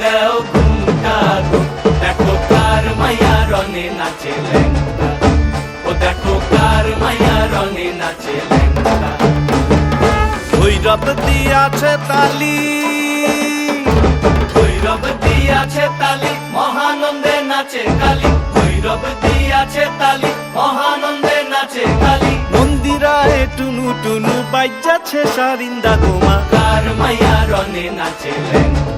দেও ঘুমটা গো দেখো কার মাইয়া রঙে নাচে ও দেখো কার মাইয়া রঙে নাচে লেঙ্গা ভৈরব দিয়াছে তালি। ভৈরব দিয়াছে তালি মহানন্দে নাচে কালী। ভৈরব দিয়াছে তালি মহানন্দে নাচে কালী। মন্দিরায় টুনু টুনু বাইজাছে সারিন্দা গোমা কার মাইয়া রনে নাচে লেঙ্গা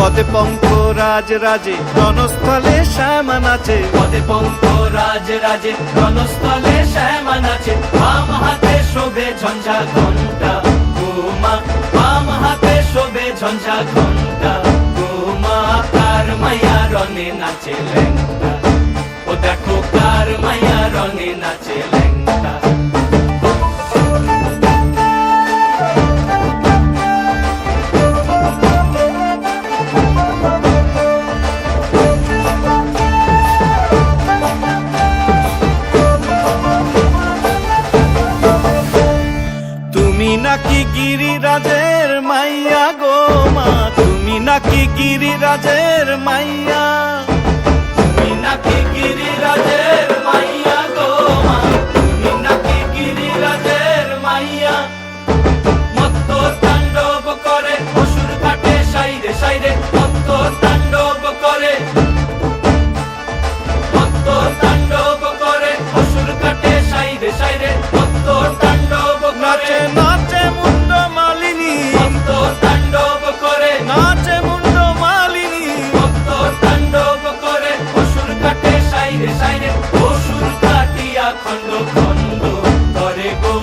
পদে পঙ্ক রাজ রাজে, রণস্থলে শ্যামা নাচে পদে পঙ্ক রাজ রাজে, রণস্থলে শ্যামা নাচে বাম হাতে শোভে ঝঞ্ঝা ঘণ্টা গোমা বাম হাতে শোভে ঝঞ্ঝা ঘণ্টা গোমা কার মায়া রনে নাচে লেঙ্গা ও দেখো কার মায়া রনে নাচে লেঙ্গা নাকি গিরিরাজের মাইয়া গো মা? তুমি নাকি গিরিরাজের মাইয়া? তুমি নাকি গিরিরাজের খণ্ড করে গো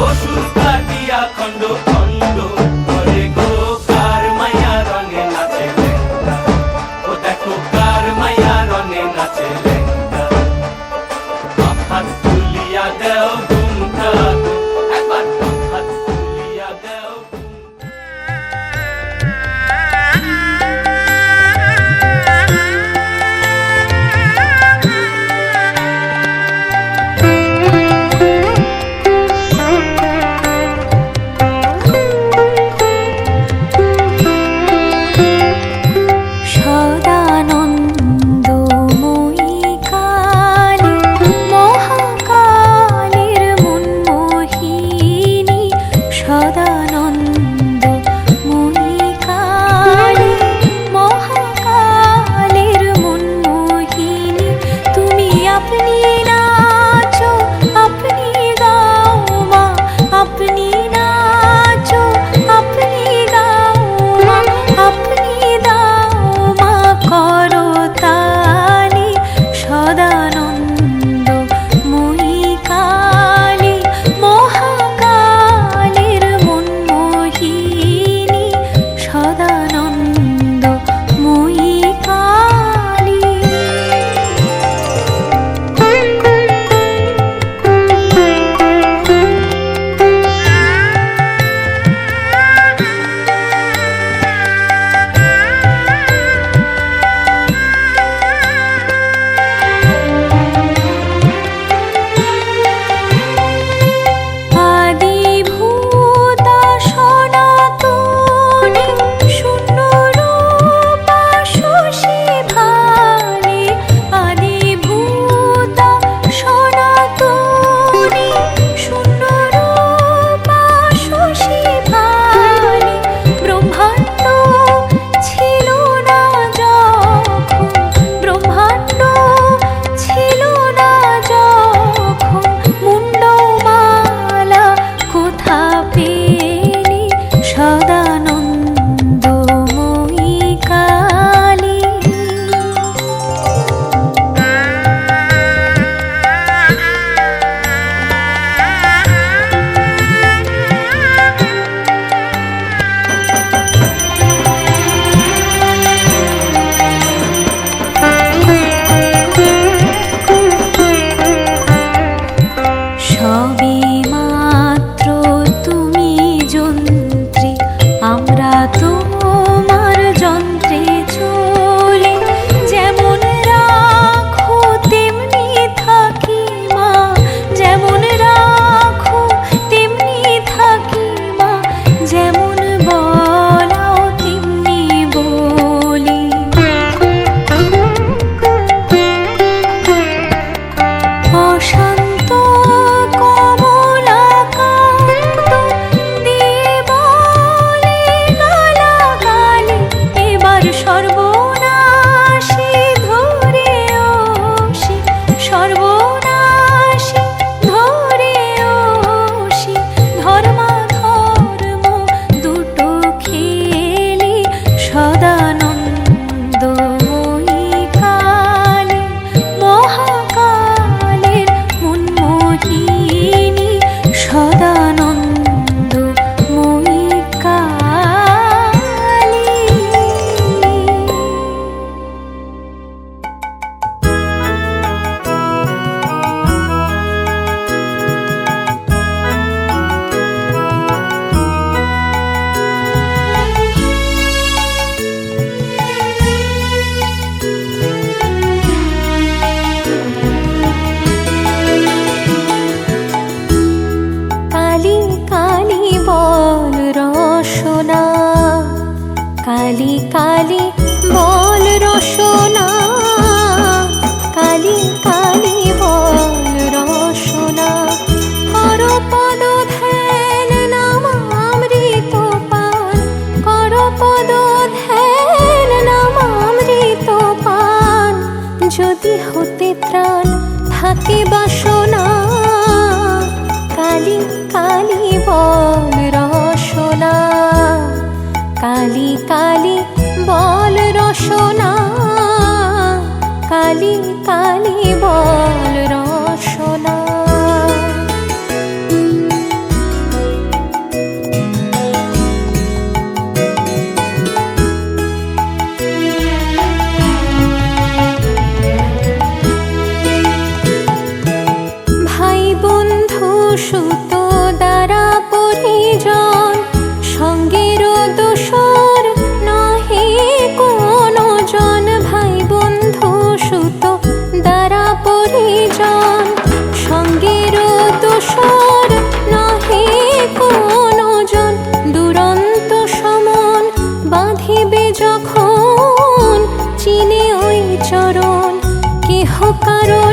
অসুর কাটিয়া খণ্ড পদধ্যান যদি হতে প্রাণ থাকে বাসনা চরণ কেহ কারও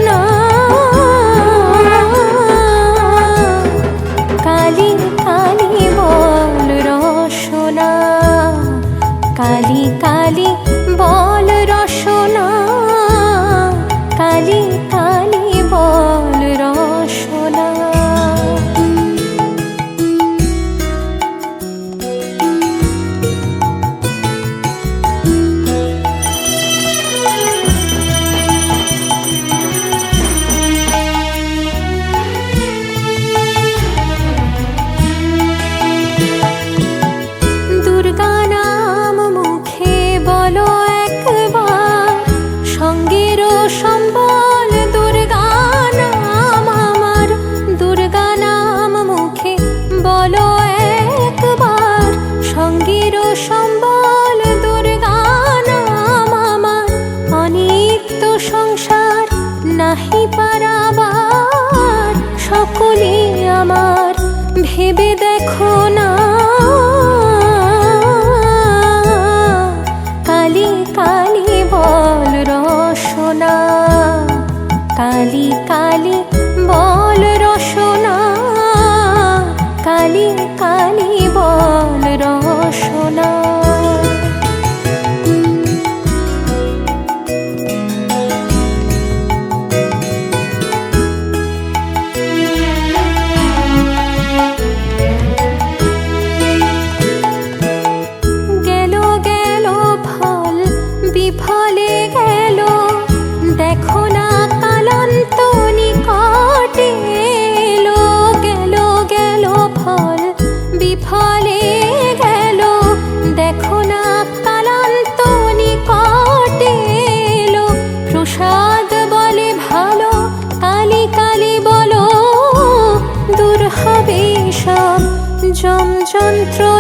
বলি আমার, ভেবে দেখো না। কালি কালি বল রসনা, কালি কালি বল রসনা, কালি কালি বল রসনা। control.